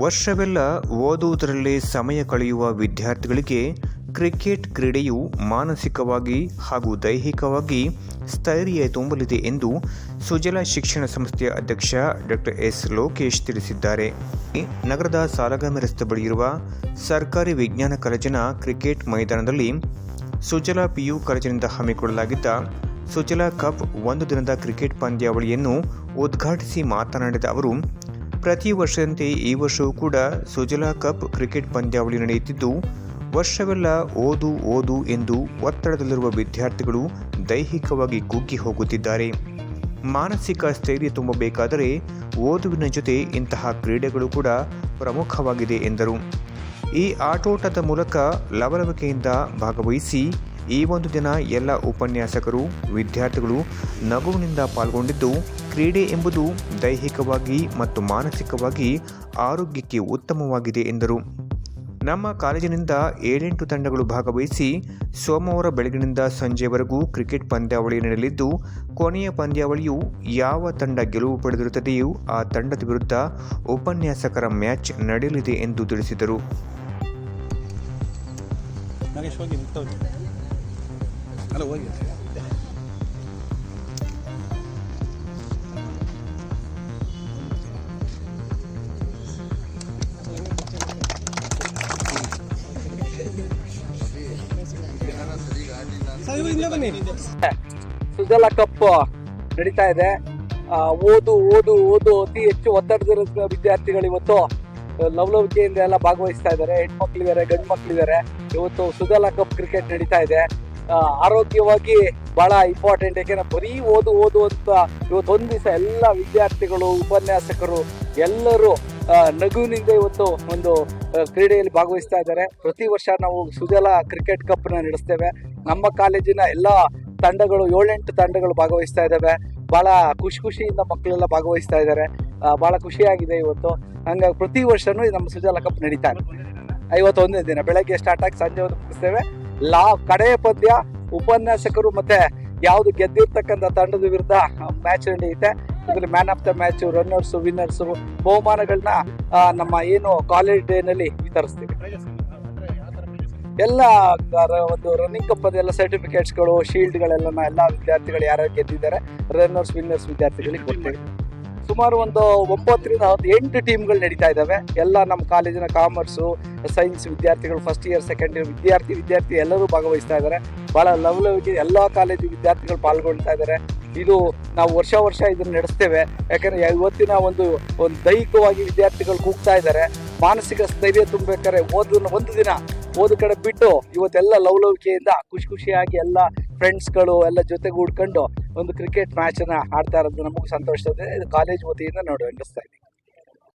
ವರ್ಷವೆಲ್ಲ ಓದುವುದರಲ್ಲೇ ಸಮಯ ಕಳೆಯುವ ವಿದ್ಯಾರ್ಥಿಗಳಿಗೆ ಕ್ರಿಕೆಟ್ ಕ್ರೀಡೆಯು ಮಾನಸಿಕವಾಗಿ ಹಾಗೂ ದೈಹಿಕವಾಗಿ ಸ್ಥೈರ್ಯ ತುಂಬಲಿದೆ ಎಂದು ಸುಜಲ ಶಿಕ್ಷಣ ಸಂಸ್ಥೆಯ ಅಧ್ಯಕ್ಷ ಡಾಕ್ಟರ್ ಎಸ್ ಲೋಕೇಶ್ ತಿಳಿಸಿದ್ದಾರೆ. ನಗರದ ಸಾಲಗಾಮಿ ರಸ್ತೆ ಬಳಿಯಿರುವ ಸರ್ಕಾರಿ ವಿಜ್ಞಾನ ಕಾಲೇಜಿನ ಕ್ರಿಕೆಟ್ ಮೈದಾನದಲ್ಲಿ ಸುಜಲ ಪಿಯು ಕಾಲೇಜಿನಿಂದ ಹಮ್ಮಿಕೊಳ್ಳಲಾಗಿದ್ದ ಸುಜಲ ಕಪ್ ಒಂದು ದಿನದ ಕ್ರಿಕೆಟ್ ಪಂದ್ಯಾವಳಿಯನ್ನು ಉದ್ಘಾಟಿಸಿ ಮಾತನಾಡಿದ ಅವರು ಪ್ರತಿ ವರ್ಷದಂತೆ ಈ ವರ್ಷವೂ ಕೂಡ ಸುಜಲಾ ಕಪ್ ಕ್ರಿಕೆಟ್ ಪಂದ್ಯಾವಳಿ ನಡೆಯುತ್ತಿದ್ದು, ವರ್ಷವೆಲ್ಲ ಓದು ಓದು ಎಂದು ಒತ್ತಡದಲ್ಲಿರುವ ವಿದ್ಯಾರ್ಥಿಗಳು ದೈಹಿಕವಾಗಿ ಕುಗ್ಗಿ ಹೋಗುತ್ತಿದ್ದಾರೆ. ಮಾನಸಿಕ ಸ್ಥೈರ್ಯ ತುಂಬಬೇಕಾದರೆ ಓದುವಿನ ಜೊತೆ ಇಂತಹ ಕ್ರೀಡೆಗಳು ಕೂಡ ಪ್ರಮುಖವಾಗಿದೆ ಎಂದರು. ಈ ಆಟೋಟದ ಮೂಲಕ ಲವಲವಿಕೆಯಿಂದ ಭಾಗವಹಿಸಿ ಈ ಒಂದು ದಿನ ಎಲ್ಲ ಉಪನ್ಯಾಸಕರು, ವಿದ್ಯಾರ್ಥಿಗಳು ನಗುವಿನಿಂದ ಪಾಲ್ಗೊಂಡಿದ್ದು ಕ್ರೀಡೆ ಎಂಬುದು ದೈಹಿಕವಾಗಿ ಮತ್ತು ಮಾನಸಿಕವಾಗಿ ಆರೋಗ್ಯಕ್ಕೆ ಉತ್ತಮವಾಗಿದೆ ಎಂದರು. ನಮ್ಮ ಕಾಲೇಜಿನಿಂದ ಏಳೆಂಟು ತಂಡಗಳು ಭಾಗವಹಿಸಿ ಸೋಮವಾರ ಬೆಳಗಿನಿಂದ ಸಂಜೆವರೆಗೂ ಕ್ರಿಕೆಟ್ ಪಂದ್ಯಾವಳಿ ನಡೆಯಲಿದ್ದು, ಕೊನೆಯ ಪಂದ್ಯಾವಳಿಯು ಯಾವ ತಂಡ ಗೆಲುವು ಪಡೆದಿರುತ್ತದೆಯೋ ಆ ತಂಡದ ವಿರುದ್ಧ ಉಪನ್ಯಾಸಕರ ಮ್ಯಾಚ್ ನಡೆಯಲಿದೆ ಎಂದು ತಿಳಿಸಿದರು. ಅಲ್ಲ ಹೋಗಿ ಸುಜಲ ಕಪ್ ನಡೀತಾ ಇದೆ. ಓದು ಓದು ಓದು. ಅತಿ ಹೆಚ್ಚು ಒತ್ತಡದಲ್ಲಿರುವ ವಿದ್ಯಾರ್ಥಿಗಳು ಇವತ್ತು ಲವಲವಿಕೆಯಿಂದ ಎಲ್ಲ ಭಾಗವಹಿಸ್ತಾ ಇದ್ದಾರೆ. ಹೆಣ್ಮಕ್ಳಿದ್ದಾರೆ ಗಂಡು ಮಕ್ಳಿದ್ದಾರೆ. ಇವತ್ತು ಸುಜಲ ಕಪ್ ಕ್ರಿಕೆಟ್ ನಡೀತಾ ಇದೆ. ಆರೋಗ್ಯವಾಗಿ ಬಹಳ ಇಂಪಾರ್ಟೆಂಟ್ ಯಾಕೆಂದ್ರೆ ಬರೀ ಓದು ಓದು ಅಂತ ಇವತ್ತು ಒಂದ್ ದಿವಸ ಎಲ್ಲ ವಿದ್ಯಾರ್ಥಿಗಳು, ಉಪನ್ಯಾಸಕರು ಎಲ್ಲರೂ ನಗುವಿನಿಂದ ಇವತ್ತು ಒಂದು ಕ್ರೀಡೆಯಲ್ಲಿ ಭಾಗವಹಿಸ್ತಾ ಇದ್ದಾರೆ. ಪ್ರತಿ ವರ್ಷ ನಾವು ಸುಜಲ ಕ್ರಿಕೆಟ್ ಕಪ್ನ ನಡೆಸ್ತೇವೆ. ನಮ್ಮ ಕಾಲೇಜಿನ ಎಲ್ಲ ತಂಡಗಳು, ಏಳೆಂಟು ತಂಡಗಳು ಭಾಗವಹಿಸ್ತಾ ಇದ್ದಾವೆ. ಬಹಳ ಖುಷಿ ಖುಷಿಯಿಂದ ಮಕ್ಕಳೆಲ್ಲ ಭಾಗವಹಿಸ್ತಾ ಇದ್ದಾರೆ. ಬಹಳ ಖುಷಿಯಾಗಿದೆ ಇವತ್ತು. ಹಂಗಾಗಿ ಪ್ರತಿ ವರ್ಷನೂ ಈ ನಮ್ಮ ಸುಜಲ ಕಪ್ ನಡೀತಾ ಇದೆ. ಐವತ್ತೊಂದನೇ ದಿನ, ಬೆಳಗ್ಗೆ ಸ್ಟಾರ್ಟ್ ಆಗಿ ಸಂಜೆ ಮುಗಿಸ್ತೇವೆ. ಲಾ ಕಡೆಯ ಪದ್ಯ, ಉಪನ್ಯಾಸಕರು ಮತ್ತೆ ಯಾವುದು ಗೆದ್ದಿರ್ತಕ್ಕಂಥ ತಂಡದ ವಿರುದ್ಧ ಮ್ಯಾಚ್ ನಡೆಯುತ್ತೆ ಇದರಲ್ಲಿ man of the match runners winners ಬಹುಮಾನಗಳನ್ನ ನಮ್ಮ ಏನು ಕಾಲೇಜ್ ಡೇ ನಲ್ಲಿ ವಿತರಿಸ್ತೀವಿ. ಎಲ್ಲ ಒಂದು ರನ್ನಿಂಗ್ ಕಪ್ ಅದೆಲ್ಲ ಸರ್ಟಿಫಿಕೇಟ್ಸ್ಗಳು ಶೀಲ್ಡ್ಗಳೆಲ್ಲ ಎಲ್ಲ ವಿದ್ಯಾರ್ಥಿಗಳು ಯಾರ್ಯಾರು ಗೆದ್ದಿದ್ದಾರೆ ರನ್ನರ್ಸ್ ವಿನ್ನರ್ಸ್ ವಿದ್ಯಾರ್ಥಿಗಳಿಗೆ ಕೊಡ್ತೇವೆ. ಸುಮಾರು ಒಂದು ಒಂಬತ್ತರಿಂದ ಒಂದು ಎಂಟು ಟೀಮ್ಗಳು ನಡೀತಾ ಇದ್ದಾವೆ ಎಲ್ಲ ನಮ್ಮ ಕಾಲೇಜಿನ ಕಾಮರ್ಸು ಸೈನ್ಸ್ ವಿದ್ಯಾರ್ಥಿಗಳು ಫಸ್ಟ್ ಇಯರ್ ಸೆಕೆಂಡ್ ಇಯರ್ ವಿದ್ಯಾರ್ಥಿ ವಿದ್ಯಾರ್ಥಿ ಎಲ್ಲರೂ ಭಾಗವಹಿಸ್ತಾ ಇದ್ದಾರೆ ಬಹಳ ಲವಲವಿಕೆ ಎಲ್ಲ ಕಾಲೇಜು ವಿದ್ಯಾರ್ಥಿಗಳು ಪಾಲ್ಗೊಳ್ತಾ ಇದ್ದಾರೆ ಇದು ನಾವು ವರ್ಷ ವರ್ಷ ಇದನ್ನ ನಡೆಸ್ತೇವೆ. ಯಾಕಂದ್ರೆ ಇವತ್ತಿನ ಒಂದು ಒಂದು ದೈಹಿಕವಾಗಿ ವಿದ್ಯಾರ್ಥಿಗಳು ಕೂಗ್ತಾ ಇದ್ದಾರೆ ಮಾನಸಿಕ ಸ್ಥೈರ್ಯ ತುಂಬಬೇಕಾದ್ರೆ ಓದನ್ನು ಒಂದು ದಿನ ಓದು ಕಡೆ ಬಿಟ್ಟು ಇವತ್ತೆಲ್ಲ ಲವಲವಿಕೆಯಿಂದ ಖುಷಿ ಖುಷಿಯಾಗಿ ಎಲ್ಲ ಫ್ರೆಂಡ್ಸ್ಗಳು ಎಲ್ಲ ಜೊತೆಗೂಡ್ಕೊಂಡು ಒಂದು ಕ್ರಿಕೆಟ್ ಮ್ಯಾಚ್ ಅನ್ನ ಆಡ್ತಾ ಇರೋದು ನಮಗೂ ಸಂತೋಷ ಇದೆ. ಇದು ಕಾಲೇಜ್ ವತಿಯಿಂದ ನೋಡಿ ನಡೆಸ್ತಾ ಇದ್ದೀವಿ